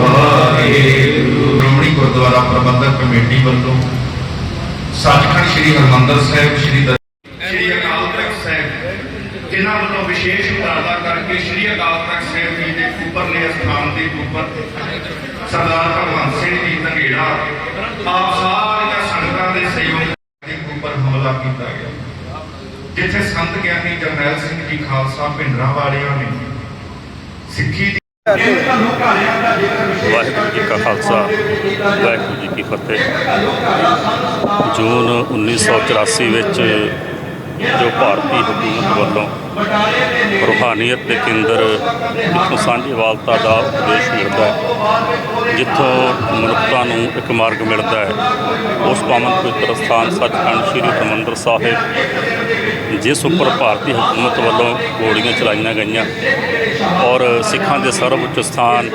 Waheguru. Shiromani Gurdwara Parbandhak committee ਵੱਲੋਂ ਸੱਚਖੰਡ ਸ੍ਰੀ ਹਰਿਮੰਦਰ ਸਾਹਿਬ, ਸ੍ਰੀ ਸ੍ਰੀ ਅਕਾਲ ਤਖਤ ਸਾਹਿਬ, ਜਿਨ੍ਹਾਂ ਵੱਲੋਂ ਵਿਸ਼ੇਸ਼ ਉਪਰਾਲਾ ਕਰਕੇ ਸ੍ਰੀ ਅਕਾਲ ਤਖਤ ਸਾਹਿਬ ਜੀ ਦੇ ਉੱਪਰਲੇ ਸਥਾਨ ਦੇ ਉੱਪਰ ਸਰਦਾਰ ਭਗਵੰਤ ਸਿੰਘ ਜੀ ਧੰਗੇੜਾ ਆਪ ਸਾਰੀਆਂ ਸੰਗਤਾਂ ਦੇ ਸਹਿਯੋਗ ਦੇ ਉੱਪਰ ਹਮਲਾ ਕੀਤਾ ਗਿਆ। ਜਿੱਥੇ ਸੰਤ ਗਿਆਨੀ ਜਰਨੈਲ ਸਿੰਘ ਜੀ ਖਾਲਸਾ ਭਿੰਡਰਾਂ ਵਾਲਿਆਂ ਨੇ ਸਿੱਖੀ ਵਾਹਿਗੁਰੂ ਜੀ ਕਾ ਖਾਲਸਾ, ਵਾਹਿਗੁਰੂ ਜੀ ਕੀ ਫਤਿਹ। ਜੂਨ 1984 ਵਿੱਚ ਜੋ ਭਾਰਤੀ ਹਕੂਮਤ ਵੱਲੋਂ ਰੂਹਾਨੀਅਤ ਦੇ ਕੇਂਦਰ ਜਿੱਥੋਂ ਸਾਂਝੀਵਾਲਤਾ ਦਾ ਉਪਦੇਸ਼ ਮਿਲਦਾ ਹੈ, ਜਿੱਥੋਂ ਮਨੁੱਖਤਾ ਨੂੰ ਇੱਕ ਮਾਰਗ ਮਿਲਦਾ ਹੈ, ਉਸ ਪਾਵਨ ਪਵਿੱਤਰ ਸਥਾਨ ਸੱਚਖੰਡ ਸ੍ਰੀ ਹਰਿਮੰਦਰ ਸਾਹਿਬ ਜਿਸ ਉੱਪਰ ਭਾਰਤੀ ਹਕੂਮਤ ਵੱਲੋਂ ਗੋਲੀਆਂ ਚਲਾਈਆਂ ਗਈਆਂ ਔਰ ਸਿੱਖਾਂ ਦੇ ਸਰਵਉੱਚ ਸਥਾਨ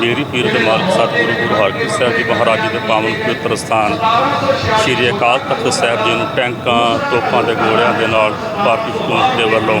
ਮੇਰੀ ਪੀਰ ਦੇ ਮਾਲਕ ਸਤਿਗੁਰੂ ਗੁਰੂ ਹਰਗੋਬਿੰਦ ਸਾਹਿਬ ਜੀ ਮਹਾਰਾਜ ਜੀ ਦੇ ਪਾਵਨ ਪਵਿੱਤਰ ਸਥਾਨ, ਸ਼੍ਰੀ ਅਕਾਲ ਤਖਤ ਸਾਹਿਬ ਜੀ ਨੂੰ ਟੈਂਕਾਂ, ਤੋਪਾਂ ਦੇ ਗੋਲਿਆਂ ਦੇ ਨਾਲ ਭਾਰਤੀ ਹਕੂਮਤ ਦੇ ਵੱਲੋਂ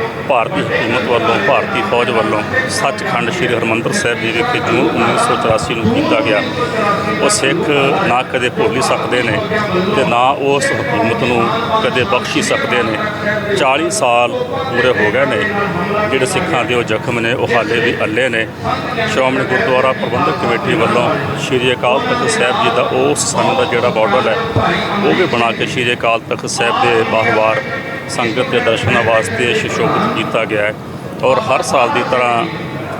ਭਾਰਤੀ ਹਕੂਮਤ ਵੱਲੋਂ, ਭਾਰਤੀ ਫੌਜ ਵੱਲੋਂ ਸੱਚਖੰਡ ਸ੍ਰੀ ਹਰਿਮੰਦਰ ਸਾਹਿਬ ਜੀ ਵਿਖੇ ਜੂਨ 1984 ਨੂੰ ਕੀਤਾ ਗਿਆ। ਉਹ ਸਿੱਖ ਨਾ ਕਦੇ ਭੁੱਲ ਸਕਦੇ ਨੇ ਤੇ ਨਾ ਉਸ ਹਕੂਮਤ ਨੂੰ ਕਦੇ ਬਖਸ਼ੀ ਸਕਦੇ ਨੇ। 40 ਸਾਲ ਪੂਰੇ ਹੋ ਗਏ ਨੇ, ਜਿਹੜੇ ਸਿੱਖਾਂ ਦੇ ਉਹ ਜ਼ਖਮ ਨੇ, ਉਹ ਹਾਲੇ ਵੀ ਅੱਲੇ ਨੇ। ਸ਼੍ਰੋਮਣੀ ਗੁਰਦੁਆਰਾ ਪ੍ਰਬੰਧਕ ਕਮੇਟੀ ਵੱਲੋਂ ਸ੍ਰੀ ਅਕਾਲ ਤਖਤ ਸਾਹਿਬ ਜੀ ਦਾ ਉਸ ਸਮੇਂ ਦਾ ਜਿਹੜਾ ਮਾਡਲ ਹੈ, ਉਹ ਵੀ ਬਣਾ ਕੇ ਸ੍ਰੀ ਅਕਾਲ ਤਖਤ ਸਾਹਿਬ ਦੇ ਬਾਹਵਾਰ ਸੰਗਤ ਦੇ ਦਰਸ਼ਨਾਂ ਵਾਸਤੇ ਸ਼ਿਸ਼ੋਭਿਤ ਕੀਤਾ ਗਿਆ ਹੈ। ਔਰ ਹਰ ਸਾਲ ਦੀ ਤਰ੍ਹਾਂ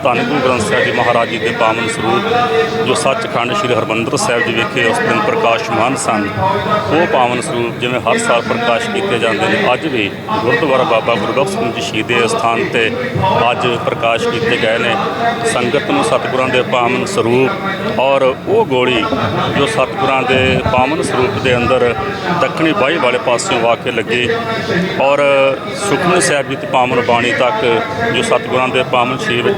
ਧੰਨ ਗੁਰੂ ਗ੍ਰੰਥ ਸਾਹਿਬ ਜੀ ਮਹਾਰਾਜ ਜੀ ਦੇ ਪਾਵਨ ਸਰੂਪ, ਜੋ ਸੱਚਖੰਡ ਸ੍ਰੀ ਹਰਿਮੰਦਰ ਸਾਹਿਬ ਜੀ ਵਿਖੇ ਉਸ ਦਿਨ ਪ੍ਰਕਾਸ਼ਮਾਨ ਸਨ। ਉਹ ਪਾਵਨ ਸਰੂਪ ਜਿਵੇਂ ਹਰ ਸਾਲ ਪ੍ਰਕਾਸ਼ ਕੀਤੇ ਜਾਂਦੇ ਨੇ, ਅੱਜ ਵੀ ਗੁਰਦੁਆਰਾ ਬਾਬਾ ਗੁਰਬਖਸ਼ ਸਿੰਘ ਜੀ ਸ਼ਹੀਦੇ ਸਥਾਨ ਤੇ ਅੱਜ ਪ੍ਰਕਾਸ਼ ਕੀਤੇ ਗਏ ਨੇ। ਸੰਗਤ ਨੂੰ ਸਤਿਗੁਰਾਂ ਦੇ ਪਾਵਨ ਸਰੂਪ ਔਰ ਉਹ ਗੋਲੀ ਜੋ ਸਤਿਗੁਰਾਂ ਦੇ ਪਾਵਨ ਸਰੂਪ ਦੇ ਅੰਦਰ ਦੱਖਣੀ ਬਾਈ ਵਾਲੇ ਪਾਸਿਓਂ ਆ ਕੇ ਲੱਗੀ ਔਰ ਸੁਖਮਨੀ ਸਾਹਿਬ ਜੀ ਦੀ ਪਾਵਨ ਬਾਣੀ ਤੱਕ ਜੋ ਸਤਿਗੁਰਾਂ ਦੇ ਪਾਵਨ ਸ਼ਰੀਰ ਵਿੱਚ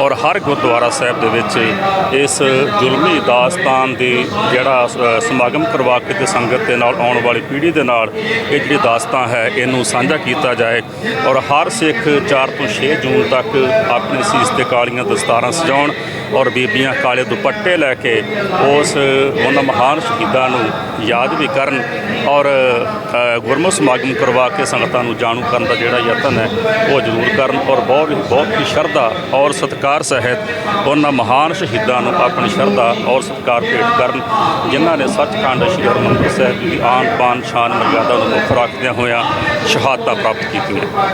ਔਰ ਹਰ ਗੁਰਦੁਆਰਾ ਸਾਹਿਬ ਦੇ ਵਿੱਚ ਇਸ ਜ਼ੁਲਮੀ ਦਾਸਤਾਨ ਦੀ ਜਿਹੜਾ ਸਮਾਗਮ ਕਰਵਾ ਕੇ ਤੇ ਸੰਗਤ ਦੇ ਨਾਲ ਆਉਣ ਵਾਲੀ ਪੀੜ੍ਹੀ ਦੇ ਨਾਲ ਇਹ ਜਿਹੜੀ ਦਾਸਤਾਨ ਹੈ ਇਹਨੂੰ ਸਾਂਝਾ ਕੀਤਾ ਜਾਏ ਔਰ ਹਰ ਸਿੱਖ 4 ਤੋਂ 6 ਜੂਨ ਤੱਕ ਆਪਣੇ ਸੀਸ ਤੇ ਕਾਲੀਆਂ ਦਸਤਾਰਾਂ ਸਜਾਉਣ ਔਰ ਬੀਬੀਆਂ ਕਾਲੇ ਦੁਪੱਟੇ ਲੈ ਕੇ ਉਸ ਉਹਨਾਂ ਮਹਾਨ ਸ਼ਹੀਦਾਂ ਨੂੰ ਯਾਦ ਵੀ ਕਰਨ ਔਰ ਅ, ਗੁਰਮੁਖ ਸਮਾਗਮ ਕਰਵਾ ਕੇ ਸੰਗਤਾਂ ਨੂੰ ਜਾਣੂ ਕਰਨ ਦਾ ਜਿਹੜਾ ਯਤਨ ਹੈ ਉਹ ਜ਼ਰੂਰ ਕਰਨ ਔਰ ਬਹੁਤ ਬਹੁਤ ਹੀ ਸ਼ਰਧਾ ਔਰ ਸਤਿਕਾਰ ਸਹਿਤ ਉਹਨਾਂ ਮਹਾਨ ਸ਼ਹੀਦਾਂ ਨੂੰ ਆਪਣੀ ਸ਼ਰਧਾ ਔਰ ਸਤਿਕਾਰ ਭੇਟ ਕਰਨ, ਜਿਨ੍ਹਾਂ ਨੇ ਸੱਚਖੰਡ ਸ੍ਰੀ ਹਰਿਮੰਦਰ ਸਾਹਿਬ ਜੀ ਦੀ ਆਨ ਪਾਨ ਸ਼ਾਨ ਮਰਜ਼ਾਦਾ ਨੂੰ ਮੁੱਖ ਰੱਖਦਿਆਂ ਹੋਇਆਂ ਸ਼ਹਾਦਤਾਂ ਪ੍ਰਾਪਤ ਕੀਤੀਆਂ।